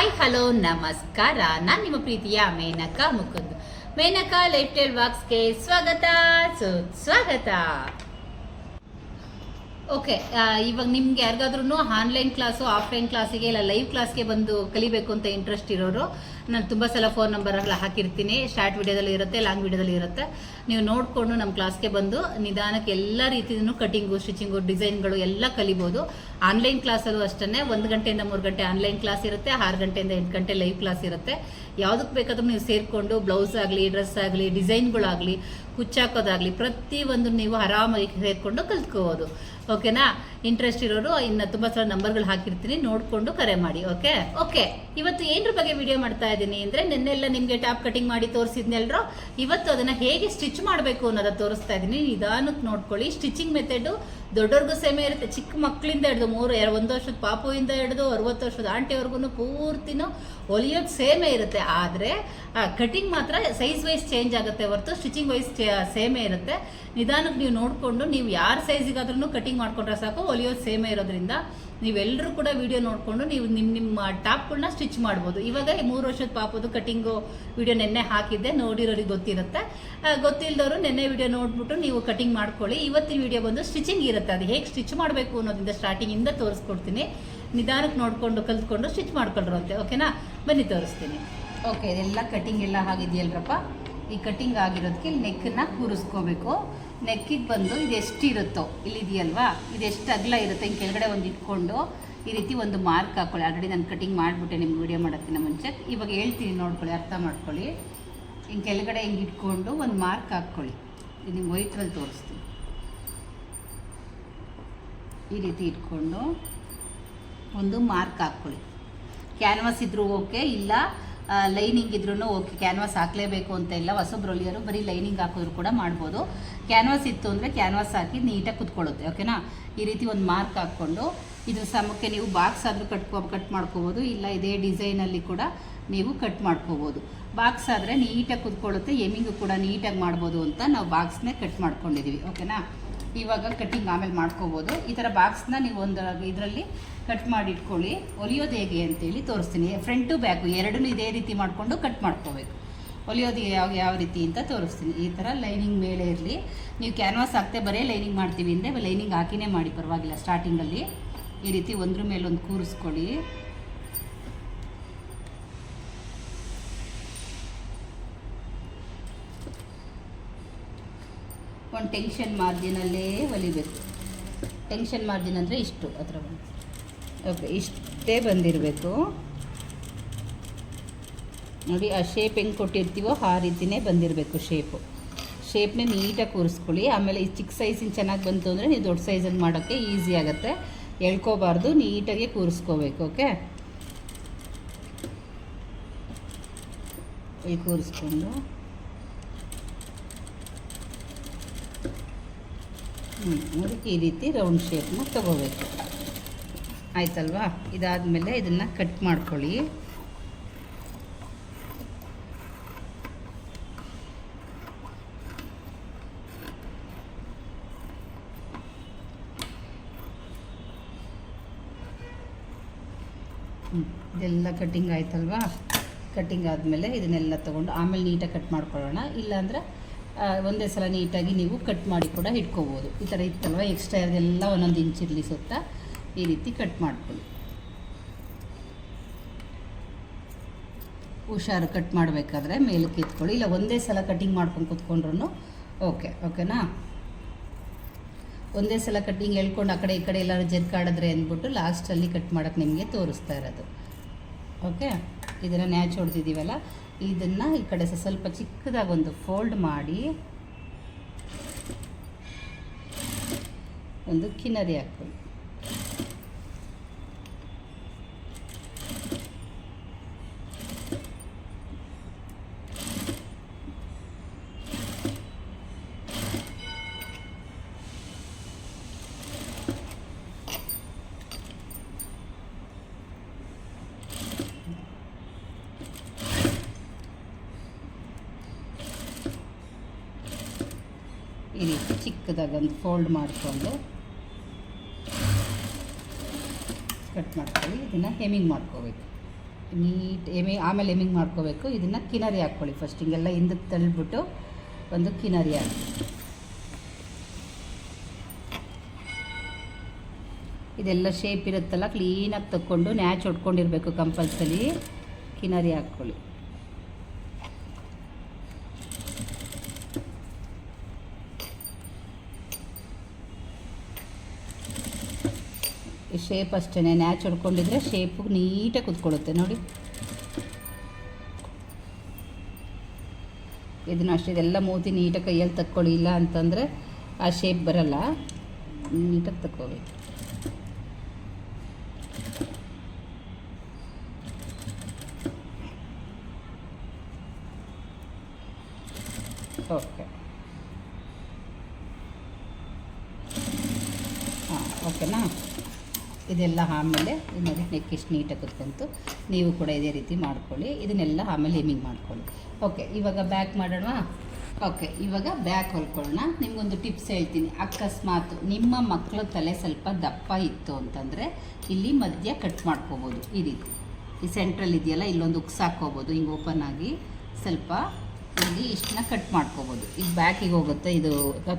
Hi, hello, ನಮಸ್ಕಾರ. ನಾನು ನಿಮ್ಮ ಪ್ರೀತಿಯ ಮೇನಕಾ ಮುಕುಂದ್. ಮೇನಕಾ ಲೈಫ್ ಸ್ಟೈಲ್ ಬಾಕ್ಸ್ಗೆ ಸ್ವಾಗತ. ಸುಸ್ವಾಗತ ಓಕೆ ಇವಾಗ ನಿಮ್ಗೆ ಯಾರಿಗಾದ್ರೂ ಆನ್ಲೈನ್ ಕ್ಲಾಸು ಆಫ್ಲೈನ್ ಕ್ಲಾಸಿಗೆ ಇಲ್ಲ ಲೈವ್ ಕ್ಲಾಸ್ಗೆ ಬಂದು ಕಲಿಬೇಕು ಅಂತ ಇಂಟ್ರೆಸ್ಟ್ ಇರೋರು ನಾನು ತುಂಬ ಸಲ ಫೋನ್ ನಂಬರ್ ಎಲ್ಲ ಹಾಕಿರ್ತೀನಿ. ಶಾರ್ಟ್ ವಿಡಿಯೋದಲ್ಲಿ ಇರುತ್ತೆ ಲಾಂಗ್ ವಿಡಿಯೋದಲ್ಲಿ ಇರುತ್ತೆ. ನೀವು ನೋಡಿಕೊಂಡು ನಮ್ಮ ಕ್ಲಾಸ್ಗೆ ಬಂದು ನಿಧಾನಕ್ಕೆ ಎಲ್ಲ ರೀತಿಯೂ ಕಟಿಂಗು ಸ್ಟಿಚಿಂಗು ಡಿಸೈನ್ಗಳು ಎಲ್ಲ ಕಲಿಬೋದು. ಆನ್ಲೈನ್ ಕ್ಲಾಸಲ್ಲೂ ಅಷ್ಟೇ ಒಂದು ಗಂಟೆಯಿಂದ ಮೂರು ಗಂಟೆ ಆನ್ಲೈನ್ ಕ್ಲಾಸ್ ಇರುತ್ತೆ, ಆರು ಗಂಟೆಯಿಂದ ಎಂಟು ಗಂಟೆ ಲೈವ್ ಕ್ಲಾಸ್ ಇರುತ್ತೆ. ಯಾವುದಕ್ಕೆ ಬೇಕಾದ್ರೂ ನೀವು ಸೇರಿಕೊಂಡು ಬ್ಲೌಸ್ ಆಗಲಿ ಡ್ರೆಸ್ ಆಗಲಿ ಡಿಸೈನ್ಗಳಾಗಲಿ ಕುಚ್ಚಾಕೋದಾಗಲಿ ಪ್ರತಿಯೊಂದು ನೀವು ಆರಾಮಾಗಿ ಸೇರಿಕೊಂಡು ಕಲ್ತ್ಕೋಬೋದು. ಓಕೆನಾ? ಇಂಟ್ರೆಸ್ಟ್ ಇರೋರು ಇನ್ನು ತುಂಬ ಸಲ ನಂಬರ್ಗಳು ಹಾಕಿರ್ತೀನಿ ನೋಡಿಕೊಂಡು ಕರೆ ಮಾಡಿ ಓಕೆ? ಓಕೆ. ಇವತ್ತು ಏನ್ರ ಬಗ್ಗೆ ವಿಡಿಯೋ ಮಾಡ್ತಾ ಇದ್ದೀನಿ ಅಂದರೆ ನಿನ್ನೆಲ್ಲ ನಿಮಗೆ ಟಾಪ್ ಕಟಿಂಗ್ ಮಾಡಿ ತೋರಿಸಿದ್ನೆಲ್ಲರೂ ಇವತ್ತು ಅದನ್ನು ಹೇಗೆ ಸ್ಟಿಚ್ ಮಾಡಬೇಕು ಅನ್ನೋದ ತೋರಿಸ್ತಾ ಇದ್ದೀನಿ. ನಿಧಾನಕ್ಕೆ ನೋಡ್ಕೊಳ್ಳಿ. ಸ್ಟಿಚಿಂಗ್ ಮೆಥಡು ದೊಡ್ಡವ್ರಿಗೂ ಸೇಮೆ ಇರುತ್ತೆ. ಚಿಕ್ಕ ಮಕ್ಕಳಿಂದ ಹಿಡಿದು ಮೂರು, ಎರಡು, ಒಂದು ವರ್ಷದ ಪಾಪುವಿಂದ ಹಿಡಿದು ಅರವತ್ತು ವರ್ಷದ ಆಂಟಿವರೆಗೂ ಪೂರ್ತಿನೂ ಹೊಲಿಯೋದು ಸೇಮೆ ಇರುತ್ತೆ. ಆದರೆ ಕಟಿಂಗ್ ಮಾತ್ರ ಸೈಜ್ ವೈಸ್ ಚೇಂಜ್ ಆಗುತ್ತೆ ಹೊರತು ಸ್ಟಿಚಿಂಗ್ ವೈಸ್ ಸೇಮೇ ಇರುತ್ತೆ. ನಿಧಾನಕ್ಕೆ ನೀವು ನೋಡಿಕೊಂಡು, ನೀವು ಯಾರ ಸೈಜಿಗಾದ್ರೂ ಕಟಿಂಗ್ ಮಾಡಿಕೊಂಡ್ರೆ ಸಾಕು, ಹೊಲಿಯೋದು ಸೇಮೇ ಇರೋದ್ರಿಂದ ನೀವೆಲ್ಲರೂ ಕೂಡ ವಿಡಿಯೋ ನೋಡಿಕೊಂಡು ನೀವು ನಿಮ್ಮ ನಿಮ್ಮ ಟಾಪ್ಗಳನ್ನ ಸ್ಟಿಚ್ ಮಾಡ್ಬೋದು. ಇವಾಗ ಮೂರು ವರ್ಷದ ಪಾಪದು ಕಟಿಂಗು ವಿಡಿಯೋ ನೆನ್ನೆ ಹಾಕಿದ್ದೆ, ನೋಡಿರೋರಿಗೆ ಗೊತ್ತಿರುತ್ತೆ. ಗೊತ್ತಿಲ್ಲದವರು ನೆನ್ನೆ ವಿಡಿಯೋ ನೋಡಿಬಿಟ್ಟು ನೀವು ಕಟಿಂಗ್ ಮಾಡ್ಕೊಳ್ಳಿ. ಇವತ್ತಿನ ವಿಡಿಯೋ ಬಂದು ಸ್ಟಿಚಿಂಗ್ ಇರುತ್ತೆ. ಅದು ಹೇಗೆ ಸ್ಟಿಚ್ ಮಾಡಬೇಕು ಅನ್ನೋದ್ರಿಂದ ಸ್ಟಾರ್ಟಿಂಗಿಂದ ತೋರಿಸ್ಕೊಡ್ತೀನಿ. ನಿಧಾನಕ್ಕೆ ನೋಡಿಕೊಂಡು, ಕಲ್ತ್ಕೊಂಡು ಸ್ಟಿಚ್ ಮಾಡ್ಕೊಳ್ರಂತೆ ಓಕೆನಾ ಬನ್ನಿ, ತೋರಿಸ್ತೀನಿ. ಓಕೆ ಇದೆಲ್ಲ ಕಟಿಂಗ್ ಎಲ್ಲ ಆಗಿದೆಯಲ್ರಪ್ಪ ಈ ಕಟಿಂಗ್ ಆಗಿರೋದಕ್ಕೆ ನೆಕ್ಕನ್ನು ಕೂರಿಸ್ಕೋಬೇಕು. ನೆಕ್ಕಿಗೆ ಬಂದು ಇದು ಎಷ್ಟಿರುತ್ತೋ ಇಲ್ಲಿದೆಯಲ್ವಾ? ಇದು ಎಷ್ಟು ಅಗಲ ಇರುತ್ತೆ ಹಿಂಗೆ ಕೆಳಗಡೆ ಒಂದು ಇಟ್ಕೊಂಡು ಈ ರೀತಿ ಒಂದು ಮಾರ್ಕ್ ಹಾಕ್ಕೊಳ್ಳಿ ಆಲ್ರೆಡಿ ನಾನು ಕಟಿಂಗ್ ಮಾಡಿಬಿಟ್ಟೆ ನಿಮ್ಗೆ ವಿಡಿಯೋ ಮಾಡೋಕ್ಕಿಂತ ಮುಂಚೆ. ಇವಾಗ ಹೇಳ್ತೀನಿ, ನೋಡ್ಕೊಳ್ಳಿ, ಅರ್ಥ ಮಾಡ್ಕೊಳ್ಳಿ. ಹಿಂಗೆ ಕೆಳಗಡೆ ಹಿಂಗೆ ಇಟ್ಕೊಂಡು ಒಂದು ಮಾರ್ಕ್ ಹಾಕ್ಕೊಳ್ಳಿ ಇದು ನಿಮ್ಗೆ ವೈಟ್ರಲ್ಲಿ ತೋರಿಸ್ತೀನಿ. ಈ ರೀತಿ ಇಟ್ಕೊಂಡು ಒಂದು ಮಾರ್ಕ್ ಹಾಕ್ಕೊಳ್ಳಿ ಕ್ಯಾನ್ವಾಸ್ ಇದ್ರೂ ಓಕೆ, ಇಲ್ಲ ಲೈನಿಂಗ್ ಇದ್ರೂ ಓಕೆ, ಕ್ಯಾನ್ವಾಸ್ ಹಾಕಲೇಬೇಕು ಅಂತ ಇಲ್ಲ. ಹೊಸಬ್ರೊಲಿಯರು ಬರೀ ಲೈನಿಂಗ್ ಹಾಕಿದ್ರು ಕೂಡ ಮಾಡ್ಬೋದು. ಕ್ಯಾನ್ವಾಸ್ ಇತ್ತು ಅಂದರೆ ಕ್ಯಾನ್ವಾಸ್ ಹಾಕಿ ನೀಟಾಗಿ ಕುತ್ಕೊಳ್ಳುತ್ತೆ ಓಕೆನಾ ಈ ರೀತಿ ಒಂದು ಮಾರ್ಕ್ ಹಾಕ್ಕೊಂಡು ಇದು ಸಮಕ್ಕೆ ನೀವು ಬಾಕ್ಸ್ ಆದರೂ ಕಟ್ಕೊ ಕಟ್ ಮಾಡ್ಕೋಬೋದು, ಇಲ್ಲ ಇದೇ ಡಿಸೈನಲ್ಲಿ ಕೂಡ ನೀವು ಕಟ್ ಮಾಡ್ಕೋಬೋದು. ಬಾಕ್ಸ್ ಆದರೆ ನೀಟಾಗಿ ಕುತ್ಕೊಳ್ಳುತ್ತೆ ಎಮಿಂಗು ಕೂಡ ನೀಟಾಗಿ ಮಾಡ್ಬೋದು ಅಂತ ನಾವು ಬಾಕ್ಸ್ನೇ ಕಟ್ ಮಾಡ್ಕೊಂಡಿದ್ದೀವಿ ಓಕೆನಾ ಇವಾಗ ಕಟ್ಟಿಂಗ್ ಆಮೇಲೆ ಮಾಡ್ಕೋಬೋದು. ಈ ಥರ ಬಾಕ್ಸ್ನ ನೀವು ಒಂದು, ಇದರಲ್ಲಿ ಕಟ್ ಮಾಡಿ ಇಟ್ಕೊಳ್ಳಿ ಒಲಿಯೋದು ಹೇಗೆ ಅಂತೇಳಿ ತೋರಿಸ್ತೀನಿ. ಫ್ರಂಟು ಬ್ಯಾಕು ಎರಡನ್ನೂ ಇದೇ ರೀತಿ ಮಾಡಿಕೊಂಡು ಕಟ್ ಮಾಡ್ಕೋಬೇಕು. ಹೊಲಿಯೋದು ಯಾವ ಯಾವ ರೀತಿ ಅಂತ ತೋರಿಸ್ತೀನಿ. ಈ ಥರ ಲೈನಿಂಗ್ ಮೇಲೆ ಇರಲಿ. ನೀವು ಕ್ಯಾನ್ವಾಸ್ ಹಾಕ್ತೆ ಬರೀ ಲೈನಿಂಗ್ ಮಾಡ್ತೀವಿ ಅಂದರೆ ಲೈನಿಂಗ್ ಹಾಕಿನೇ ಮಾಡಿ, ಪರವಾಗಿಲ್ಲ. ಸ್ಟಾರ್ಟಿಂಗಲ್ಲಿ ಈ ರೀತಿ ಒಂದ್ರ ಒಂದು ಕೂರಿಸ್ಕೊಳ್ಳಿ. ಒಂದು ಟೆನ್ಷನ್ ಮಾರ್ಜಿನಲ್ಲೇ ಹೊಲಿಬೇಕು ಟೆನ್ಷನ್ ಮಾರ್ಜಿನ್ ಅಂದರೆ ಇಷ್ಟು ಅದರ ಓಕೆ, ಇಷ್ಟೇ ಬಂದಿರಬೇಕು. ನೋಡಿ, ಆ ಶೇಪ್ ಹೆಂಗೆ ಕೊಟ್ಟಿರ್ತೀವೋ ಆ ರೀತಿನೇ ಬಂದಿರಬೇಕು ಶೇಪು ಶೇಪ್ನ ನೀಟಾಗಿ ಕೂರಿಸ್ಕೊಳ್ಳಿ. ಆಮೇಲೆ ಈ ಚಿಕ್ಕ ಸೈಜಿನ ಚೆನ್ನಾಗಿ ಬಂತು ಅಂದರೆ ನೀವು ದೊಡ್ಡ ಸೈಜಲ್ಲಿ ಮಾಡೋಕ್ಕೆ ಈಸಿ ಆಗುತ್ತೆ. ಎಳ್ಕೋಬಾರ್ದು ನೀಟಾಗಿ ಕೂರಿಸ್ಕೋಬೇಕು, ಓಕೆ? ಈ ಕೂರಿಸ್ಕೊಂಡು. ಹ್ಞೂ ಅದಕ್ಕೆ ಈ ರೀತಿ ರೌಂಡ್ ಶೇಪ್ನ ತಗೋಬೇಕು. ಆಯ್ತಲ್ವಾ? ಇದಾದಮೇಲೆ ಇದನ್ನು ಕಟ್ ಮಾಡ್ಕೊಳ್ಳಿ. ಇದೆಲ್ಲ ಕಟ್ಟಿಂಗ್ ಆಯ್ತಲ್ವಾ? ಕಟ್ಟಿಂಗ್ ಆದಮೇಲೆ ಇದನ್ನೆಲ್ಲ ತೊಗೊಂಡು ಆಮೇಲೆ ನೀಟಾಗಿ ಕಟ್ ಮಾಡ್ಕೊಳ್ಳೋಣ. ಇಲ್ಲಾಂದರೆ ಒಂದೇ ಸಲ ನೀಟಾಗಿ ನೀವು ಕಟ್ ಮಾಡಿ ಕೂಡ ಇಟ್ಕೋಬೋದು. ಈ ಥರ ಇತ್ತಲ್ವ? ಎಕ್ಸ್ಟ್ರಾ ಇರೋದೆಲ್ಲ ಒಂದೊಂದು ಇಂಚ್ ಇರಲಿ ಸುತ್ತ? ಈ ರೀತಿ ಕಟ್ ಮಾಡ್ಕೊಳ್ಳಿ. ಹುಷಾರು ಕಟ್ ಮಾಡಬೇಕಾದ್ರೆ ಮೇಲಕ್ಕೆ ಎತ್ಕೊಳ್ಳಿ. ಇಲ್ಲ, ಒಂದೇ ಸಲ ಕಟ್ಟಿಂಗ್ ಮಾಡ್ಕೊಂಡು ಕೂತ್ಕೊಂಡ್ರು ಓಕೆ ಓಕೆನಾ ಒಂದೇ ಸಲ ಕಟ್ಟಿಂಗ್ ಹೇಳ್ಕೊಂಡು ಆ ಕಡೆ ಈ ಕಡೆ ಎಲ್ಲರೂ ಜರ್ಕಾಡಿದ್ರೆ ಅಂದ್ಬಿಟ್ಟು ಲಾಸ್ಟಲ್ಲಿ ಕಟ್ ಮಾಡೋಕ್ಕೆ ನಿಮಗೆ ತೋರಿಸ್ತಾ ಇರೋದು. ಓಕೆ ಇದನ್ನು ನ್ಯಾಚ್ ಹೊಡೆದಿದ್ದೀವಲ್ಲ ಇದನ್ನು ಈ ಕಡೆ ಸ- ಸ್ವಲ್ಪ ಚಿಕ್ಕದಾಗಿ ಒಂದು ಫೋಲ್ಡ್ ಮಾಡಿ ಒಂದು ಕಿನ್ನರಿ ಹಾಕ್ಕೊಳ್ಳಿ. ಈ ರೀತಿ ಚಿಕ್ಕದಾಗಿ ಒಂದು ಫೋಲ್ಡ್ ಮಾಡಿಕೊಂಡು. ಕಟ್ ಮಾಡ್ಕೊಳ್ಳಿ, ಇದನ್ನು ಹೆಮಿಂಗ್ ಮಾಡ್ಕೋಬೇಕು. ನೀಟ್ ಎಮಿ ಆಮೇಲೆ ಎಮಿಂಗ್ ಮಾಡ್ಕೋಬೇಕು. ಇದನ್ನು ಕಿನರಿ ಹಾಕ್ಕೊಳ್ಳಿ ಫಸ್ಟ್ ಹಿಂಗೆಲ್ಲ ಹಿಂದಕ್ಕೆ ತಳ್ಳಿಬಿಟ್ಟು ಒಂದು ಕಿನರಿ ಹಾಕಿ ಇದೆಲ್ಲ ಶೇಪ್ ಇರುತ್ತಲ್ಲ ಕ್ಲೀನಾಗಿ ತಕ್ಕೊಂಡು, ನ್ಯಾಚ್ ಹೊಡ್ಕೊಂಡಿರಬೇಕು ಕಂಪಲ್ಸರಿ ಕಿನರಿ ಹಾಕ್ಕೊಳ್ಳಿ. ಶೇಪ್ ಅಷ್ಟೇ ನ್ಯಾಚ್ ಹೊಡ್ಕೊಂಡಿದ್ರೆ ಶೇಪು ನೀಟಾಗಿ ಕುತ್ಕೊಳ್ಳುತ್ತೆ, ನೋಡಿ. ಇದನ್ನು ಅಷ್ಟೇ, ಇದೆಲ್ಲ ಮೂತಿ ನೀಟಾಗಿ ಕೈಯಲ್ಲಿ ತಕ್ಕೊಳ್ಳಿ, ಇಲ್ಲ ಅಂತಂದರೆ ಆ ಶೇಪ್ ಬರಲ್ಲ. ನೀಟಾಗಿ ತಕ್ಕೋಬೇಕು ಓಕೆ ಹಾಂ ಓಕೆನಾ ಇದೆಲ್ಲ ಆಮೇಲೆ ಇದು ನೋಡಿ ನೆಕ್ ಇಷ್ಟು ನೀಟಾಗಿ ಕುತ್ಕೊಂತು. ನೀವು ಕೂಡ ಇದೇ ರೀತಿ ಮಾಡ್ಕೊಳ್ಳಿ. ಇದನ್ನೆಲ್ಲ ಆಮೇಲೆ ಹೆಮ್ಮಿಂಗ್ ಮಾಡ್ಕೊಳ್ಳಿ. ಓಕೆ, ಇವಾಗ ಬ್ಯಾಕ್ ಮಾಡೋಣ? ಓಕೆ, ಇವಾಗ ಬ್ಯಾಕ್ ಹೊಲ್ಕೊಳ್ಳೋಣ. ನಿಮಗೊಂದು ಟಿಪ್ಸ್ ಹೇಳ್ತೀನಿ. ಅಕಸ್ಮಾತ್ ನಿಮ್ಮ ಮಕ್ಕಳ ತಲೆ ಸ್ವಲ್ಪ ದಪ್ಪ ಇತ್ತು ಅಂತಂದರೆ ಇಲ್ಲಿ ಮಧ್ಯ ಕಟ್ ಮಾಡ್ಕೋಬೋದು. ಈ ರೀತಿ. ಈ ಸೆಂಟ್ರಲ್ ಇದೆಯಲ್ಲ, ಇಲ್ಲೊಂದು ಉಕ್ಸ್ ಹಾಕ್ಕೋಬೋದು ಹಿಂಗೆ ಓಪನ್ ಆಗಿ ಸ್ವಲ್ಪ ಇಲ್ಲಿ ಇಷ್ಟನ್ನ ಕಟ್ ಮಾಡ್ಕೋಬೋದು. ಈಗ ಬ್ಯಾಕಿಗೆ ಹೋಗುತ್ತೆ. ಇದು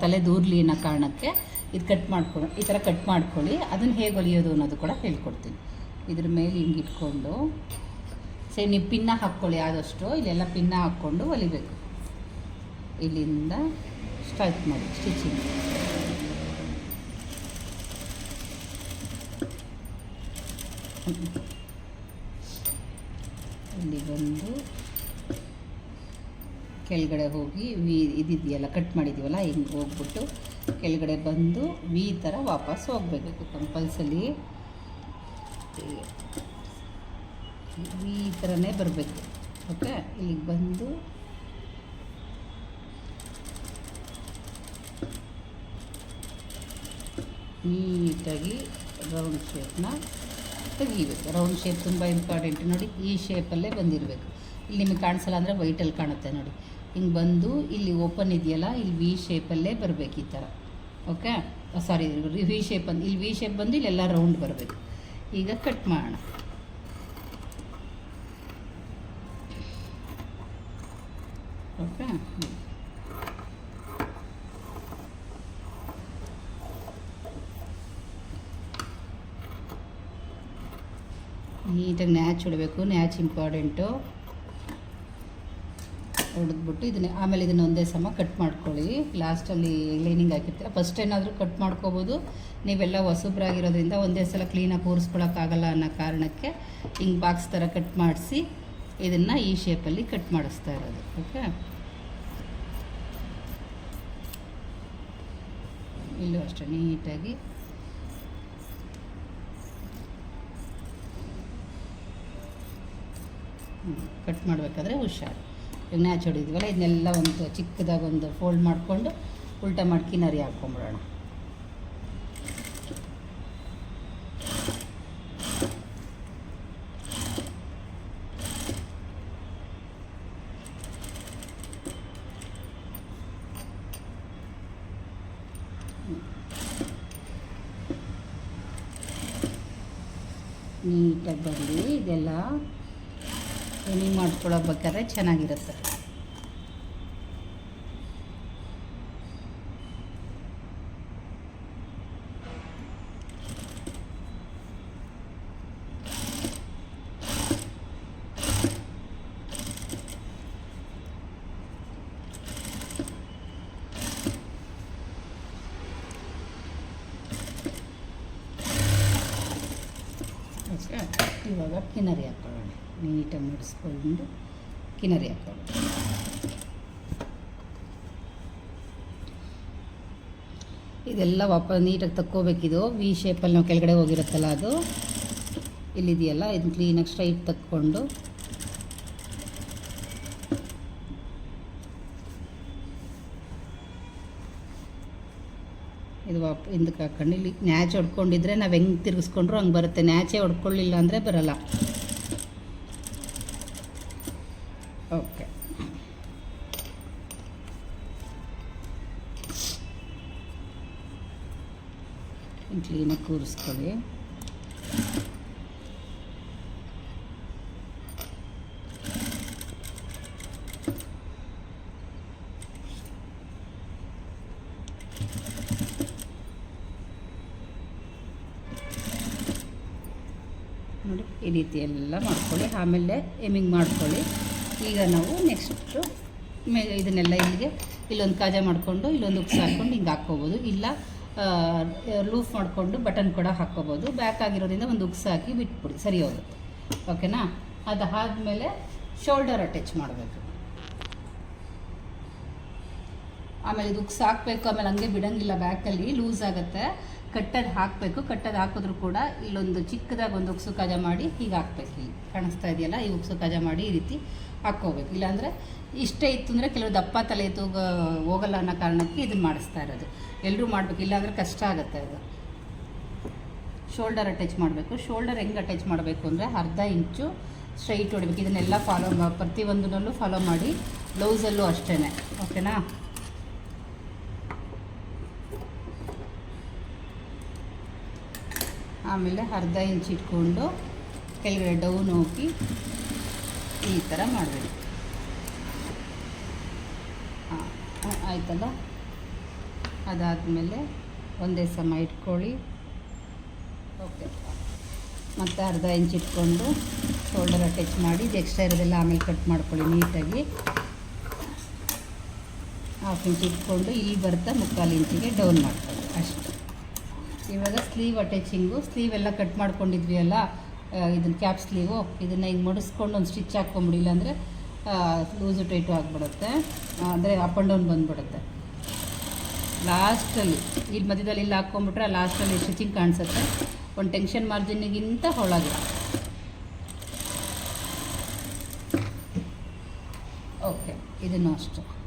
ತಲೆ ದೂರ್ಲಿ ಅನ್ನೋ ಕಾರಣಕ್ಕೆ ಇದು ಕಟ್ ಮಾಡ್ಕೊಂಡು ಈ ಥರ ಕಟ್ ಮಾಡ್ಕೊಳ್ಳಿ. ಅದನ್ನು ಹೇಗೆ ಹೊಲಿಯೋದು ಅನ್ನೋದು ಕೂಡ ಹೇಳ್ಕೊಡ್ತೀನಿ. ಇದ್ರ ಮೇಲೆ ಹಿಂಗೆ ಇಟ್ಕೊಂಡು, ಸರಿ, ನೀವು ಪಿನ್ನ ಹಾಕ್ಕೊಳ್ಳಿ ಆದಷ್ಟು. ಇಲ್ಲೆಲ್ಲ ಪಿನ್ನ ಹಾಕ್ಕೊಂಡು ಹೊಲಿಬೇಕು ಇಲ್ಲಿಂದ ಸ್ಟಾರ್ಟ್ ಮಾಡಿ ಸ್ಟಿಚಿಂಗ್ ಇಲ್ಲಿ ಬಂದು ಕೆಳಗಡೆ ಹೋಗಿ ವಿ ಇದಿದೆಯಲ್ಲ ಕಟ್ ಮಾಡಿದ್ದೀವಲ್ಲ ಹಿಂಗೆ ಹೋಗ್ಬಿಟ್ಟು ಕೆಳಗಡೆ ಬಂದು ವಿ ಥರ ವಾಪಸ್ ಹೋಗಬೇಕು ಕಂಪಲ್ಸಲಿ ಈ ಥರನೇ ಬರಬೇಕು ಓಕೆ ಇಲ್ಲಿಗೆ ಬಂದು ನೀಟಾಗಿ ರೌಂಡ್ ಶೇಪ್ನ ತೆಗಿಬೇಕು. ರೌಂಡ್ ಶೇಪ್ ತುಂಬ ಇಂಪಾರ್ಟೆಂಟ್ ನೋಡಿ, ಈ ಶೇಪಲ್ಲೇ ಬಂದಿರಬೇಕು. ಇಲ್ಲಿ ನಿಮಗೆ ಕಾಣಿಸಲ್ಲ ಅಂದರೆ ವೈಟಲ್ಲಿ ಕಾಣುತ್ತೆ ನೋಡಿ. ಹಿಂಗೆ ಬಂದು ಇಲ್ಲಿ ಓಪನ್ ಇದೆಯಲ್ಲ, ಇಲ್ಲಿ ವಿ ಶೇಪಲ್ಲೇ ಬರಬೇಕು ಈ ಥರ. ಓಕೆ ಸಾರಿ ವಿ ಶೇಪ್ ಬಂದು, ಇಲ್ಲಿ ವಿ ಶೇಪ್ ಬಂದು ಇಲ್ಲೆಲ್ಲ ರೌಂಡ್ ಬರಬೇಕು. ಈಗ ಕಟ್ ಮಾಡೋಣ. ಓಕೆ ನೀಟಾಗಿ ನ್ಯಾಚ್ ಇಡಬೇಕು, ನ್ಯಾಚ್ ಇಂಪಾರ್ಟೆಂಟು ಹೊಡೆದ್ಬಿಟ್ಟು ಇದನ್ನ ಆಮೇಲೆ ಇದನ್ನ ಒಂದೇ ಸಮ ಕಟ್ ಮಾಡ್ಕೊಳ್ಳಿ. ಲಾಸ್ಟಲ್ಲಿ ಲೈನಿಂಗ್ ಹಾಕಿರ್ತೀರ. ಫಸ್ಟ್ ಏನಾದರೂ ಕಟ್ ಮಾಡ್ಕೋಬೋದು. ನೀವೆಲ್ಲ ಹೊಸಬ್ರಾಗಿರೋದ್ರಿಂದ ಒಂದೇ ಸಲ ಕ್ಲೀನಾಗಿ ಕೂರಿಸ್ಕೊಳಕ್ಕಾಗಲ್ಲ ಅನ್ನೋ ಕಾರಣಕ್ಕೆ ಹಿಂಗೆ ಬಾಕ್ಸ್ ಥರ ಕಟ್ ಮಾಡಿಸಿ ಇದನ್ನು ಈ ಶೇಪಲ್ಲಿ ಕಟ್ ಮಾಡಿಸ್ತಾ ಇರೋದು. ಓಕೆ ಇಲ್ಲೂ ಅಷ್ಟೇ, ನೀಟಾಗಿ. ಕಟ್ ಮಾಡಬೇಕಾದ್ರೆ ಹುಷಾರು. ಈಗ ಹಚ್ಚಿಡಿದ್ವಲ್ಲ ಇದನ್ನೆಲ್ಲ ಒಂದು ಚಿಕ್ಕದಾಗಿ ಒಂದು ಫೋಲ್ಡ್ ಮಾಡಿಕೊಂಡು ಉಲ್ಟಾ ಮಾಡಿ ಕಿನ್ನರಿ ಹಾಕ್ಕೊಂಬಿಡೋಣ ನೀಟಾಗಿ ಬರಲಿ ಇದೆಲ್ಲ ಏನಿಂಗ್ ಮಾಡ್ಕೊಳಬೇಕಾದ್ರೆ ಚೆನ್ನಾಗಿರುತ್ತೆ. ಇವಾಗ ಕಿನರಿ ಹಾಕ್ಕೊಳ್ಳೋಣ ನೀಟಾಗಿ ಮುಡಿಸ್ಕೊಂಡು. ಕಿನರಿ ಇದೆಲ್ಲ ವಾಪಸ್ ನೀಟಾಗಿ ತಕ್ಕೋಬೇಕಿದು ವಿ ಶೇಪಲ್ಲಿ ನಾವು ಕೆಳಗಡೆ ಹೋಗಿರುತ್ತಲ್ಲ ಅದು. ಇಲ್ಲಿದೆಯಲ್ಲ, ಇದು ಕ್ಲೀನಾಗಿ ಸ್ಟ್ರೈಟ್ ತಕ್ಕೊಂಡು. ಇದು ವಾಪ್, ಹಿಂದಕ್ಕೆ ಹಾಕೊಂಡು. ಇಲ್ಲಿ ನ್ಯಾಚ್ ಹೊಡ್ಕೊಂಡಿದ್ರೆ ನಾವು ಹೆಂಗೆ ತಿರುಗಿಸ್ಕೊಂಡ್ರು ಹಂಗೆ ಬರುತ್ತೆ. ನ್ಯಾಚೇ ಹೊಡ್ಕೊಳ್ಳಿಲ್ಲ ಅಂದರೆ ಬರಲ್ಲ. ಕೂರಿಸ್ಕೊಳ್ಳಿ. ನೋಡಿ, ಈ ರೀತಿ ಎಲ್ಲ ಮಾಡ್ಕೊಳ್ಳಿ. ಆಮೇಲೆ ಎಮಿಂಗ್ ಮಾಡ್ಕೊಳ್ಳಿ. ಈಗ ನಾವು ನೆಕ್ಸ್ಟು ಇದನ್ನೆಲ್ಲ ಇಲ್ಲಿಗೆ ಇಲ್ಲೊಂದು ಕಾಜಾ ಮಾಡಿಕೊಂಡು, ಇಲ್ಲೊಂದು ಉಪ್ಸ ಹಾಕೊಂಡು ಹಿಂಗೆ ಹಾಕ್ಕೋಬೋದು. ಇಲ್ಲ ಲೂಫ್ ಮಾಡಿಕೊಂಡು ಬಟನ್ ಕೂಡ ಹಾಕ್ಕೋಬೋದು. ಬ್ಯಾಕ್ ಆಗಿರೋದ್ರಿಂದ ಒಂದು ಉಕ್ಸ್ ಹಾಕಿ ಬಿಟ್ಬಿಡಿ. ಸರಿ ಹೋಗುತ್ತೆ. ಓಕೆನಾ? ಅದಾದಮೇಲೆ ಶೋಲ್ಡರ್ ಅಟ್ಯಾಚ್ ಮಾಡಬೇಕು. ಆಮೇಲೆ ಇದು ಉಕ್ಸ್ ಹಾಕಬೇಕು, ಆಮೇಲೆ ಹಂಗೆ ಬಿಡೋಂಗಿಲ್ಲ ಬ್ಯಾಕಲ್ಲಿ ಲೂಸ್ ಆಗುತ್ತೆ. ಕಟ್ಟದು ಹಾಕಬೇಕು. ಕಟ್ಟದು ಹಾಕಿದ್ರು ಕೂಡ ಇಲ್ಲೊಂದು ಚಿಕ್ಕದಾಗಿ ಒಂದು ಉಕ್ಸು ಕಾಜ ಮಾಡಿ ಹೀಗೆ ಹಾಕ್ಬೇಕು ಇಲ್ಲಿ. ಕಾಣಿಸ್ತಾ ಇದೆಯಲ್ಲ? ಈ ಉಕ್ಸು ಕಾಜ ಮಾಡಿ ಈ ರೀತಿ ಹಾಕ್ಕೋಬೇಕು. ಇಲ್ಲಾಂದರೆ ಇಷ್ಟೇ ಇತ್ತು ಅಂದರೆ ಕೆಲವು ದಪ್ಪ ತಲೆ ತೂಗ ಹೋಗಲ್ಲ ಅನ್ನೋ ಕಾರಣಕ್ಕೆ ಇದನ್ನು ಮಾಡಿಸ್ತಾ ಇರೋದು. ಎಲ್ಲರೂ ಮಾಡಬೇಕು, ಇಲ್ಲಾಂದರೆ ಕಷ್ಟ ಆಗುತ್ತೆ ಅದು. ಶೋಲ್ಡರ್ ಅಟ್ಯಾಚ್ ಮಾಡಬೇಕು. ಶೋಲ್ಡರ್ ಹೆಂಗೆ ಅಟ್ಯಾಚ್ ಮಾಡಬೇಕು ಅಂದರೆ ಅರ್ಧ ಇಂಚು ಸ್ಟ್ರೈಟ್ ಹೊಡಿಬೇಕು. ಇದನ್ನೆಲ್ಲ ಫಾಲೋ ಪ್ರತಿಯೊಂದರಲ್ಲೂ ಫಾಲೋ ಮಾಡಿ, ಬ್ಲೌಸಲ್ಲೂ ಅಷ್ಟೇ ಓಕೆನಾ? ಆಮೇಲೆ ಅರ್ಧ ಇಂಚ್ ಇಟ್ಕೊಂಡು ಕೆಳಗಡೆ ಡೌನ್ ಹೋಗಿ ಈ ಥರ ಮಾಡಬೇಕು. ಆಯ್ತಲ್ಲ? ಅದಾದಮೇಲೆ ಒಂದೇ ಸಮ ಇಟ್ಕೊಳ್ಳಿ. ಓಕೆ. ಮತ್ತು ಅರ್ಧ ಇಂಚ್ ಇಟ್ಕೊಂಡು ಶೋಲ್ಡರ್ ಅಟ್ಯಾಚ್ ಮಾಡಿ, ಇದು ಎಕ್ಸ್ಟ್ರಾ ಇರೋದೆಲ್ಲ ಆಮೇಲೆ ಕಟ್ ಮಾಡ್ಕೊಳ್ಳಿ ನೀಟಾಗಿ. ಹಾಫ್ ಇಂಚ್ ಇಟ್ಕೊಂಡು ಇಲ್ಲಿ ಬರ್ತಾ ಮುಕ್ಕಾಲು ಇಂಚಿಗೆ ಡೌನ್ ಮಾಡ್ಕೊಳ್ಳಿ, ಅಷ್ಟು. ಇವಾಗ ಸ್ಲೀವ್ ಅಟ್ಯಾಚಿಂಗು, ಸ್ಲೀವ್ ಎಲ್ಲ ಕಟ್ ಮಾಡ್ಕೊಂಡಿದ್ವಿ ಅಲ್ಲ ಇದನ್ನು ಕ್ಯಾಪ್ ಸ್ಲೀವು, ಇದನ್ನು ಹಿಂಗೆ ಮಡಿಸ್ಕೊಂಡು ಒಂದು ಸ್ಟಿಚ್ ಹಾಕ್ಕೊಂಬಿಡಿ ಇಲ್ಲಾಂದರೆ ಲೂಸು ಟೈಟು ಆಗಿಬಿಡುತ್ತೆ. ಅಂದರೆ ಅಪ್ ಆ್ಯಂಡ್ ಡೌನ್ ಬಂದುಬಿಡುತ್ತೆ. ಲಾಸ್ಟಲ್ಲಿ ಇಲ್ಲಿ ಮಧ್ಯದಲ್ಲಿ ಇಲ್ಲಿ ಹಾಕ್ಕೊಂಬಿಟ್ರೆ ಲಾಸ್ಟಲ್ಲಿ ಸ್ಟಿಚಿಂಗ್ ಕಾಣಿಸುತ್ತೆ. ಒಂದು ಟೆನ್ಷನ್ ಮಾರ್ಜಿನ್ಗಿಂತ ಹೊಳಗೆ. ಓಕೆ, ಇದನ್ನು ಅಷ್ಟೆ.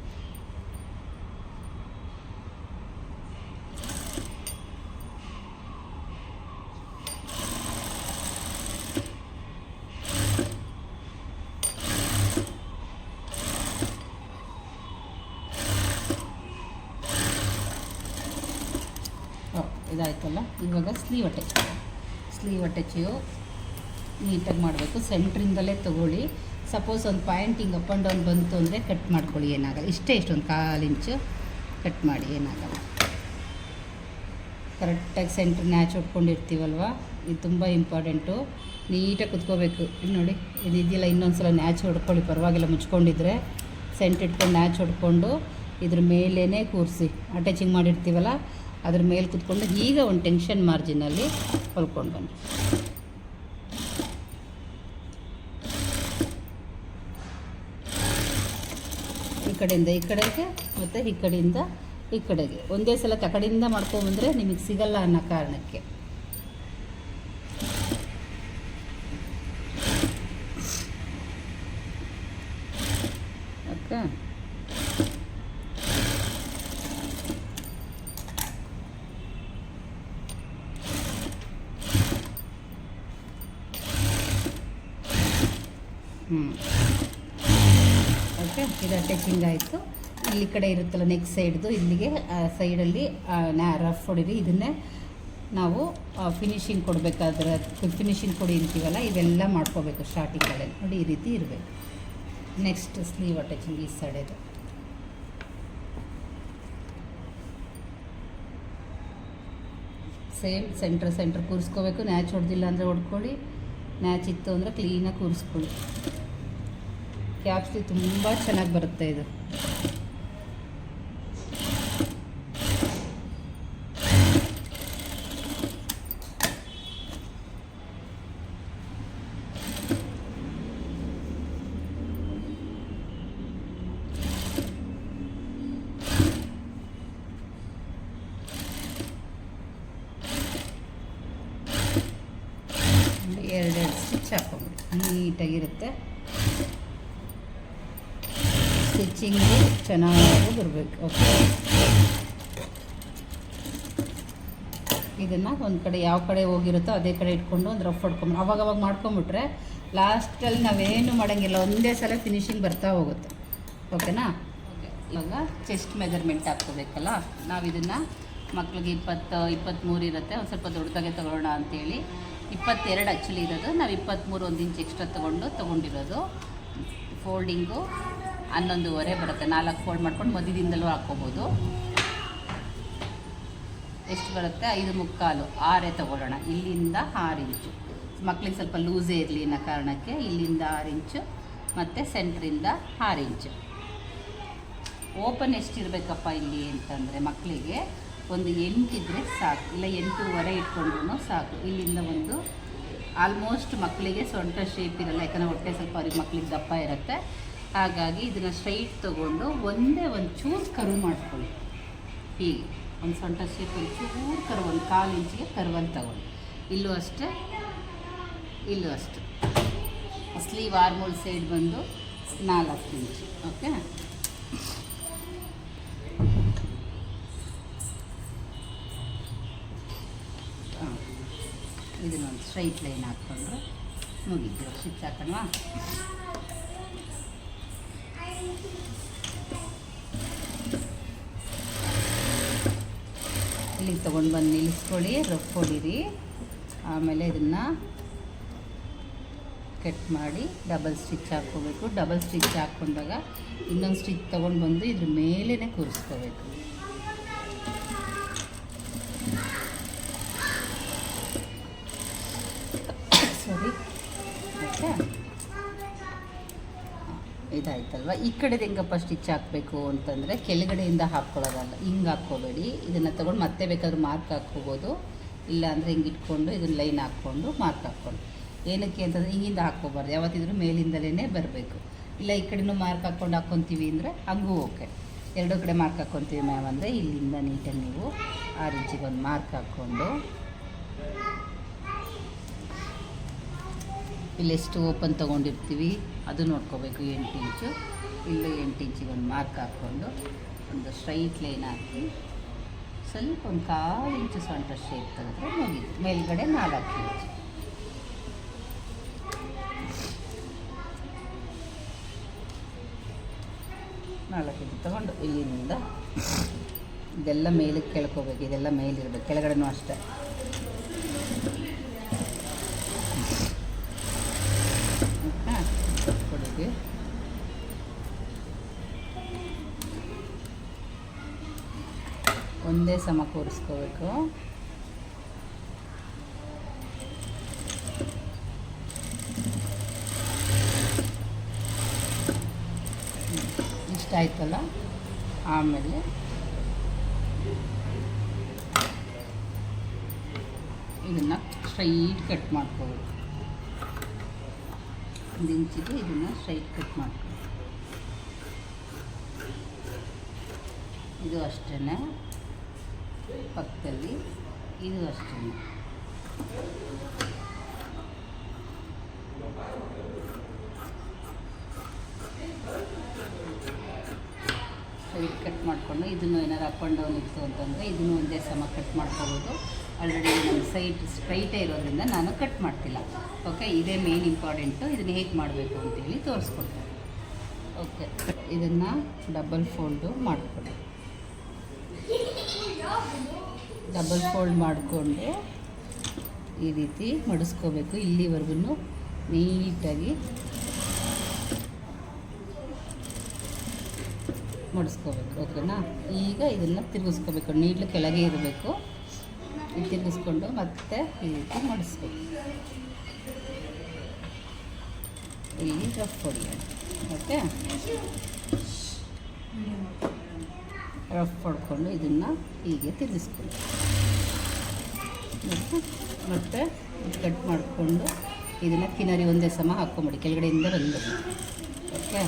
ಇದಾಯ್ತಲ್ಲ. ಇವಾಗ ಸ್ಲೀವ್ ಅಟ್ಯಾಚ್ ಸ್ಲೀವ್ ಅಟ್ಯಾಚು ನೀಟಾಗಿ ಮಾಡಬೇಕು. ಸೆಂಟ್ರಿಂದಲೇ ತೊಗೊಳ್ಳಿ. ಸಪೋಸ್ ಒಂದು ಪಾಯಿಂಟ್ ಹಿಂಗೆ ಅಪ್ ಆ್ಯಂಡ್ ಡೌನ್ ಬಂತು ಅಂದರೆ ಕಟ್ ಮಾಡ್ಕೊಳ್ಳಿ, ಏನಾಗಲ್ಲ. ಇಷ್ಟೇ ಇಷ್ಟೊಂದು ಕಾಲು ಇಂಚು ಕಟ್ ಮಾಡಿ, ಏನಾಗಲ್ಲ. ಕರೆಕ್ಟಾಗಿ ಸೆಂಟ್ರ್ ನ್ಯಾಚ್ ಹೊಡ್ಕೊಂಡಿರ್ತೀವಲ್ವ? ಇದು ತುಂಬ ಇಂಪಾರ್ಟೆಂಟು. ನೀಟಾಗಿ ಕುತ್ಕೋಬೇಕು. ಇಲ್ಲಿ ನೋಡಿ, ಇದು ಇದೆಯಲ್ಲ ಇನ್ನೊಂದು ಸಲ ನ್ಯಾಚ್ ಹೊಡ್ಕೊಳ್ಳಿ. ಪರವಾಗಿಲ್ಲ, ಮುಚ್ಕೊಂಡಿದ್ರೆ ಸೆಂಟ್ ಇಟ್ಕೊಂಡು ನ್ಯಾಚ್ ಹೊಡ್ಕೊಂಡು ಇದ್ರ ಮೇಲೇ ಕೂರಿಸಿ. ಅಟ್ಯಾಚಿಂಗ್ ಮಾಡಿರ್ತೀವಲ್ಲ ಅದ್ರ ಮೇಲೆ ಕುತ್ಕೊಂಡು ಈಗ ಒಂದು ಟೆನ್ಷನ್ ಮಾರ್ಜಿನಲ್ಲಿ ಹೊಲ್ಕೊಂಡು ಬನ್ನಿ. ಈ ಕಡೆಯಿಂದ ಈ ಕಡೆಗೆ ಮತ್ತು ಈ ಕಡೆಯಿಂದ ಈ ಕಡೆಗೆ. ಒಂದೇ ಸಲ ಆ ಕಡೆಯಿಂದ ಮಾಡ್ಕೊಂಬಂದರೆ ನಿಮಗೆ ಸಿಗಲ್ಲ ಅನ್ನೋ ಕಾರಣಕ್ಕೆ ಓಕೆ ಹ್ಞೂ ಓಕೆ ಅಟ್ಯಾಚಿಂಗ್ ಆಯಿತು. ಇಲ್ಲಿ ಕಡೆ ಇರುತ್ತಲ್ಲ ನೆಕ್ ಸೈಡ್ದು ಇಲ್ಲಿಗೆ ಸೈಡಲ್ಲಿ ರಫ್ ಹೊಡಿರಿ. ಇದನ್ನೇ ನಾವು ಫಿನಿಶಿಂಗ್ ಕೊಡಬೇಕಾದ್ರೆ ಫಿನಿಶಿಂಗ್ ಕೊಡಿ ಅಂತೀವಲ್ಲ, ಇವೆಲ್ಲ ಮಾಡ್ಕೋಬೇಕು ಸ್ಟಾರ್ಟಿಂಗಲ್ಲಿ ನೋಡಿ, ಈ ರೀತಿ ಇರಬೇಕು. ನೆಕ್ಸ್ಟ್ ಸ್ಲೀವ್ ಅಟ್ಯಾಚಿಂಗ್ ಈ ಸೈಡದು ಸೇಮ್ ಸೆಂಟ್ರ್ ಸೆಂಟ್ರ್ ಕೂರಿಸ್ಕೋಬೇಕು. ನ್ಯಾಚ್ ಹೊಡೆದಿಲ್ಲ ಅಂದರೆ ಹೊಡ್ಕೊಳ್ಳಿ. ನ್ಯಾಚ್ ಇತ್ತು ಅಂದರೆ ಕ್ಲೀನಾಗಿ ಕೂರಿಸ್ಕೊಳ್ಳಿ. ಕ್ಯಾಪ್ಸ್ಲಿ ತುಂಬ ಚೆನ್ನಾಗಿ ಬರುತ್ತೆ ಇದು. ಎರಡೆರಡು ಸ್ಟಿಚ್ ಹಾಕೊಂಬಿಡಿ. ನೀಟಾಗಿರುತ್ತೆ. ಸ್ಟಿಚಿಂಗು ಚೆನ್ನಾಗಿ ಬರಬೇಕು ಓಕೆ ಇದನ್ನು ಒಂದು ಕಡೆ ಯಾವ ಕಡೆ ಹೋಗಿರುತ್ತೋ ಅದೇ ಕಡೆ ಇಟ್ಕೊಂಡು ಒಂದು ರಫ್ ಹೊಡ್ಕೊಂಬ ಅವಾಗ ಅವಾಗ ಮಾಡ್ಕೊಂಬಿಟ್ರೆ ಲಾಸ್ಟಲ್ಲಿ ನಾವೇನು ಮಾಡೋಂಗಿಲ್ಲ, ಒಂದೇ ಸಲ ಫಿನಿಶಿಂಗ್ ಬರ್ತಾ ಹೋಗುತ್ತೆ. ಓಕೆನಾ ಓಕೆ ಇವಾಗ ಚೆಸ್ಟ್ ಮೆಜರ್ಮೆಂಟ್ ಹಾಕ್ಕೋಬೇಕಲ್ಲ, ನಾವು ಇದನ್ನು ಮಕ್ಳಿಗೆ ಇಪ್ಪತ್ತು ಇಪ್ಪತ್ತ್ಮೂರು ಇರುತ್ತೆ, ಒಂದು ಸ್ವಲ್ಪ ದೊಡ್ಡದಾಗೆ ತೊಗೊಳ್ಳೋಣ ಅಂತೇಳಿ. ಇಪ್ಪತ್ತೆರಡು ಆ್ಯಕ್ಚುಲಿ ಇರೋದು, ನಾವು ಇಪ್ಪತ್ತ್ಮೂರು ಒಂದು ಇಂಚ್ ಎಕ್ಸ್ಟ್ರಾ ತೊಗೊಂಡು ತೊಗೊಂಡಿರೋದು. ಫೋಲ್ಡಿಂಗು ಹನ್ನೊಂದುವರೆ ಬರುತ್ತೆ. ನಾಲ್ಕು ಫೋಲ್ಡ್ ಮಾಡ್ಕೊಂಡು ಮಧ್ಯದಿಂದಲೂ ಹಾಕ್ಕೋಬೋದು. ಎಷ್ಟು ಬರುತ್ತೆ? ಐದು ಮುಕ್ಕಾಲು. ಆರೇ ತೊಗೊಳ್ಳೋಣ. ಇಲ್ಲಿಂದ ಆರು ಇಂಚು. ಮಕ್ಳಿಗೆ ಸ್ವಲ್ಪ ಲೂಸೇ ಇರಲಿ ಅನ್ನೋ ಕಾರಣಕ್ಕೆ ಇಲ್ಲಿಂದ ಆರು ಇಂಚು ಮತ್ತು ಸೆಂಟ್ರಿಂದ ಆರು ಇಂಚು. ಓಪನ್ ಎಷ್ಟಿರಬೇಕಪ್ಪ ಇಲ್ಲಿ ಅಂತಂದರೆ ಮಕ್ಕಳಿಗೆ ಒಂದು ಎಂಟಿದ್ರೆ ಸಾಕು. ಇಲ್ಲ ಎಂಟೂವರೆ ಇಟ್ಕೊಂಡ್ರು ಸಾಕು. ಇಲ್ಲಿಂದ ಒಂದು ಆಲ್ಮೋಸ್ಟ್ ಮಕ್ಕಳಿಗೆ ಸೊಂಟ ಶೇಪ್ ಇರಲ್ಲ. ಯಾಕಂದರೆ ಹೊಟ್ಟೆ ಸ್ವಲ್ಪ ಅವ್ರಿಗೆ ಮಕ್ಕಳಿಗೆ ದಪ್ಪ ಇರುತ್ತೆ. ಹಾಗಾಗಿ ಇದನ್ನು ಸ್ಟ್ರೈಟ್ ತೊಗೊಂಡು ಒಂದೇ ಒಂದು ಚೂರು ಕರು ಮಾಡ್ಕೊಳ್ಳಿ. ಹೀಗೆ. ಒಂದು ಸೊಂಟ ಶೇಪ್ ಒಂದು ಚೂರು ಕರು ಒಂದು ಕಾಲು ಇಂಚಿಗೆ ಕರುವನ್ನು ತಗೊಳ್ಳಿ ಇಲ್ಲೂ ಅಷ್ಟೇ ಇಲ್ಲೂ ಅಷ್ಟೇ. ಸ್ಲೀವ್ ಆರ್ಮೋಲ್ ಸೈಡ್ ಬಂದು ನಾಲ್ಕು ಇಂಚು. ಓಕೆ? ಇದನ್ನೊಂದು ಸ್ಟ್ರೈಟ್ ಲೈನ್ ಹಾಕ್ಕೊಂಡ್ರೆ ಮುಗಿತು. ಸ್ಟಿಚ್ ಹಾಕೋಣವಾ? ಇಲ್ಲಿಗೆ ತೊಗೊಂಡು ಬಂದು ನಿಲ್ಲಿಸ್ಕೊಳ್ಳಿ ರಫ್ ಹೊಡೀರಿ ಆಮೇಲೆ ಇದನ್ನು ಕಟ್ ಮಾಡಿ ಡಬಲ್ ಸ್ಟಿಚ್ ಹಾಕ್ಕೋಬೇಕು. ಡಬಲ್ ಸ್ಟಿಚ್ ಹಾಕ್ಕೊಂಡಾಗ ಇನ್ನೊಂದು ಸ್ಟಿಚ್ ತೊಗೊಂಡು ಬಂದು ಇದ್ರ ಮೇಲೇ ಕೂರಿಸ್ಕೋಬೇಕು. ಇದಾಯ್ತಲ್ವ? ಈ ಕಡೆದು ಹೆಂಗಪ್ಪ ಸ್ಟಿಚ್ ಹಾಕಬೇಕು ಅಂತಂದರೆ ಕೆಳಗಡೆಯಿಂದ ಹಾಕ್ಕೊಳ್ಳೋದಲ್ಲ, ಹಿಂಗೆ ಹಾಕ್ಕೋಬೇಡಿ. ಇದನ್ನು ತೊಗೊಂಡು ಮತ್ತೆ ಬೇಕಾದ್ರೂ ಮಾರ್ಕ್ ಹಾಕ್ಕೋಬೋದು. ಇಲ್ಲಾಂದರೆ ಹಿಂಗೆ ಇಟ್ಕೊಂಡು ಇದನ್ನು ಲೈನ್ ಹಾಕ್ಕೊಂಡು ಮಾರ್ಕ್ ಹಾಕ್ಕೊಂಡು. ಏನಕ್ಕೆ ಅಂತಂದರೆ ಹಿಂಗಿಂದ ಹಾಕ್ಕೋಬಾರ್ದು. ಯಾವತ್ತಿದ್ರೂ ಮೇಲಿಂದಲೇ ಬರಬೇಕು. ಇಲ್ಲ ಈ ಕಡೆನೂ ಮಾರ್ಕ್ ಹಾಕ್ಕೊಂಡು ಹಾಕ್ಕೊತೀವಿ ಅಂದರೆ ಹಂಗೂ ಓಕೆ ಎರಡೂ ಕಡೆ ಮಾರ್ಕ್ ಹಾಕ್ಕೊತೀವಿ ಮ್ಯಾಮ್ ಅಂದರೆ ಇಲ್ಲಿಂದ ನೀಟಾಗಿ ನೀವು ಆರು ಇಂಚಿಗೆ ಒಂದು ಮಾರ್ಕ್ ಹಾಕ್ಕೊಂಡು ಇಲ್ಲೆಷ್ಟು ಓಪನ್ ತೊಗೊಂಡಿರ್ತೀವಿ, ಅದು ನೋಡ್ಕೋಬೇಕು ಎಂಟು ಇಂಚು. ಇಲ್ಲಿ ಎಂಟು ಇಂಚಿಗೆ ಒಂದು ಮಾರ್ಕ್ ಹಾಕ್ಕೊಂಡು ಒಂದು ಸ್ಟ್ರೈಟ್ ಲೈನ್ ಹಾಕಿ. ಸ್ವಲ್ಪ ಒಂದು ಕಾಲು ಇಂಚು ಸೊಂಟ ಶೇಪ್ ತೆಗೆದ್ರೆ ಮುಗೀತು. ಮೇಲ್ಗಡೆ ನಾಲ್ಕು ಇಂಚು. ನಾಲ್ಕು ಇಂಚು ತೊಗೊಂಡು ಇಲ್ಲಿಂದ ಇದೆಲ್ಲ ಮೇಲಕ್ಕೆ ಕೆಳ್ಕೋಬೇಕು. ಇದೆಲ್ಲ ಮೇಲಿರ್ಬೇಕು. ಕೆಳಗಡೆನೂ ಅಷ್ಟೇ. ಒಂದೇ ಸಮ ಕೂರಿಸ್ಕೋಬೇಕು. ಆಯ್ತಲ್ಲ ಆಮೇಲೆ ಇದನ್ನು ಸ್ಟ್ರೈಟ್ ಕಟ್ ಮಾಡ್ಕೋಬೇಕು. ಒಂದು ಇಂಚಿಗೆ ಇದನ್ನು ಸ್ಟ್ರೈಟ್ ಕಟ್ ಮಾಡ್ಕೋಬೇಕು. ಇದು ಅಷ್ಟೇ ಪಕ್ಕದಲ್ಲಿ ಇದು ಅಷ್ಟೇ. ಸ್ಟ್ರೈಟ್ ಕಟ್ ಮಾಡಿಕೊಂಡು ಇದನ್ನು ಏನಾರು ಅಪ್ ಆ್ಯಂಡ್ ಡೌನ್ ಇತ್ತು ಅಂತಂದರೆ ಇದನ್ನು ಒಂದೇ ಸಮ ಕಟ್ ಮಾಡ್ಕೋಬೋದು. ಆಲ್ರೆಡಿ ನಮ್ಮ ಸೈಟ್ ಸ್ಟ್ರೈಟೇ ಇರೋದ್ರಿಂದ ನಾನು ಕಟ್ ಮಾಡ್ತಿಲ್ಲ. ಓಕೆ ಇದೇ ಮೇನ್ ಇಂಪಾರ್ಟೆಂಟು ಇದನ್ನು ಹೇಗೆ ಮಾಡಬೇಕು ಅಂತೇಳಿ ತೋರಿಸ್ಕೊಡ್ತೀನಿ. ಓಕೆ ಇದನ್ನು ಡಬಲ್ ಫೋಲ್ಡು ಮಾಡಿಕೊಳ್ಳಿ. ಡಬಲ್ ಫೋಲ್ಡ್ ಮಾಡಿಕೊಂಡು ಈ ರೀತಿ ಮಡಿಸ್ಕೋಬೇಕು. ಇಲ್ಲಿವರೆಗೂ ನೀಟಾಗಿ ಮಡಿಸ್ಕೋಬೇಕು, ಓಕೆನಾ? ಈಗ ಇದನ್ನು ತಿರುಗಿಸ್ಕೋಬೇಕು. ನೀಟ್ಲು ಕೆಳಗೆ ಇರಬೇಕು. ತಿರುಗಿಸ್ಕೊಂಡು ಮತ್ತೆ ಈ ರೀತಿ ಮಡಿಸ್ಬೇಕು. ಇಲ್ಲಿ ರಫ್ ಹೊಡಿಯೋಣ ಓಕೆ? ರಫ್ ಹೊಡ್ಕೊಂಡು ಇದನ್ನು ಹೀಗೆ ತಿರುಗಿಸ್ಕೊಳ್ಳಿ. ಮತ್ತು ಕಟ್ ಮಾಡಿಕೊಂಡು ಇದನ್ನು ಕಿನರಿ ಒಂದೇ ಸಮ ಹಾಕ್ಕೊಂಬಿಡಿ ಕೆಳಗಡೆಯಿಂದ ಬಂದು ಓಕೆ?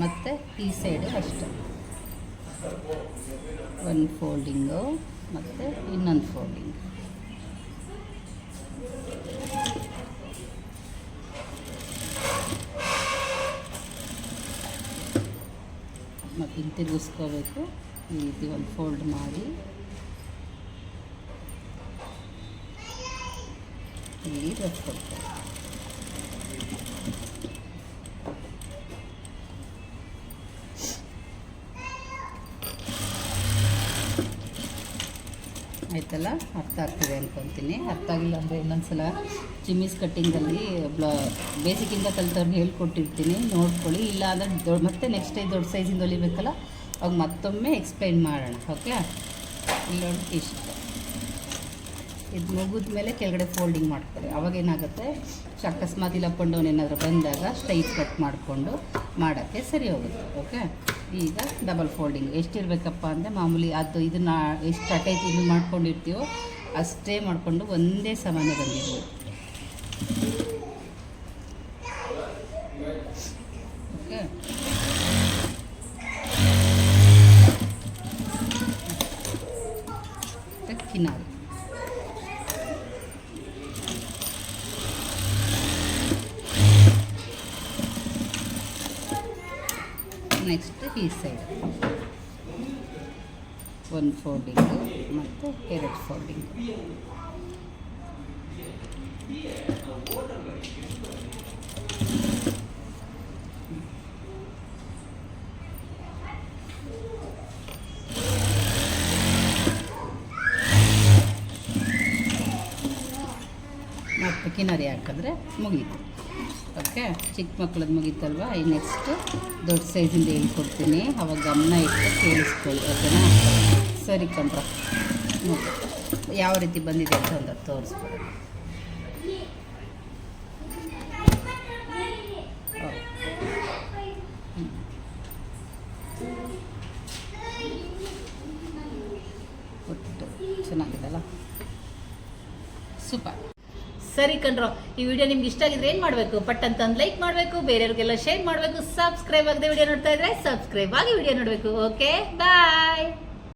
ಮತ್ತು ಈ ಸೈಡು ಅಷ್ಟೆ. ಒಂದು ಫೋಲ್ಡಿಂಗು ಮತ್ತು ಇನ್ನೊಂದು ಫೋಲ್ಡಿಂಗ್ ತಿರುಗಿಸ್ಕೋಬೇಕು ಈ ರೀತಿ ಒಂದು ಫೋಲ್ಡ್ ಮಾಡಿ. ಇಲ್ಲಿ ರಫ್ ಕೊಡ್ತೇವೆ ಆಯ್ತಲ್ಲ? ಅರ್ಥ ಆಗ್ತಿದೆ ಅನ್ಕೊತೀನಿ. ಅರ್ಥ ಆಗಿಲ್ಲ ಅಂದರೆ ಇನ್ನೊಂದ್ಸಲ ಚಿಮ್ಮೀಸ್ ಕಟ್ಟಿಂಗಲ್ಲಿ ಬ್ಲಾ ಬೇಸಿಕ್ಕಿಂದ ಕಲಿತವ್ರಿಗೆ ಹೇಳ್ಕೊಟ್ಟಿರ್ತೀನಿ, ನೋಡ್ಕೊಳ್ಳಿ. ಇಲ್ಲ ಅಂದರೆ ದೊಡ್ಡ ಮತ್ತೆ ನೆಕ್ಸ್ಟ್ ಟೈಮ್ ದೊಡ್ಡ ಸೈಜಿಂದ ಹೊಲಿಬೇಕಲ್ಲ, ಅವಾಗ ಮತ್ತೊಮ್ಮೆ ಎಕ್ಸ್ಪ್ಲೈನ್ ಮಾಡೋಣ ಓಕೆ ಇಲ್ಲ ಇಷ್ಟ ಇದು ಮುಗಿದ ಮೇಲೆ ಕೆಳಗಡೆ ಫೋಲ್ಡಿಂಗ್ ಮಾಡ್ತಾರೆ ಅವಾಗ ಏನಾಗುತ್ತೆ? ಶ- ಅಕಸ್ಮಾತ್ ಇಲ್ಲ ಡೌನ್ ಏನಾದರೂ ಬಂದಾಗ ಸ್ಟ್ರೈಟ್ ಕಟ್ ಮಾಡಿಕೊಂಡು ಮಾಡೋಕ್ಕೆ ಸರಿ ಹೋಗುತ್ತೆ ಓಕೆ ಈಗ ಡಬಲ್ ಫೋಲ್ಡಿಂಗ್ ಎಷ್ಟಿರಬೇಕಪ್ಪ ಅಂದರೆ ಮಾಮೂಲಿ ಅದು ಇದನ್ನು ಎಷ್ಟು ಅಟೈತಿ ಇದು ಮಾಡ್ಕೊಂಡಿರ್ತೀವೋ ಅಷ್ಟೇ ಮಾಡಿಕೊಂಡು ಒಂದೇ ಸಮಾನ ಬಂದಿರ್ಬೋದು ಈ ಸೈಡ್. ಒಂದು ಫೋಲ್ಡಿಂಗು ಮತ್ತು ಎರಡು ಫೋಲ್ಡಿಂಗು ಮತ್ತು ಕಿನಾರಿ ಹಾಕಿದ್ರೆ ಮುಗೀತು. ಓಕೆ ಚಿಕ್ಕ ಮಕ್ಳದ್ದು ಮುಗೀತಲ್ವ? ಈ ನೆಕ್ಸ್ಟ್ ದೊಡ್ಡ ಸೈಜಿಂದ ಹೇಳ್ಕೊಡ್ತೀನಿ. ಅವಾಗ ಗಮನ ಇಟ್ಟು ಕೇಳಿಸ್ಕೊಳ್ಳಿ ಓಕೆನಾ ಸರಿ ಕಣ್ರ. ಯಾವ ರೀತಿ ಬಂದಿದೆ ಅಂತ ಒಂದು ತೋರಿಸ್ಬಿಡಿ ಸರಿ ಕಣ್ರೋ, ಈ ವಿಡಿಯೋ ನಿಮ್ಗೆ ಇಷ್ಟ ಆಗಿದ್ರೆ ಏನು ಮಾಡಬೇಕು? ಪಟ್ ಅಂತ ಲೈಕ್ ಮಾಡಬೇಕು, ಬೇರೆಯವ್ರಿಗೆಲ್ಲ ಶೇರ್ ಮಾಡಬೇಕು ಸಬ್ಸ್ಕ್ರೈಬ್ ಆಗದೆ ವಿಡಿಯೋ ನೋಡ್ತಾ ಇದ್ರೆ ಸಬ್ಸ್ಕ್ರೈಬ್ ಆಗಿ ವಿಡಿಯೋ ನೋಡಬೇಕು. Okay bye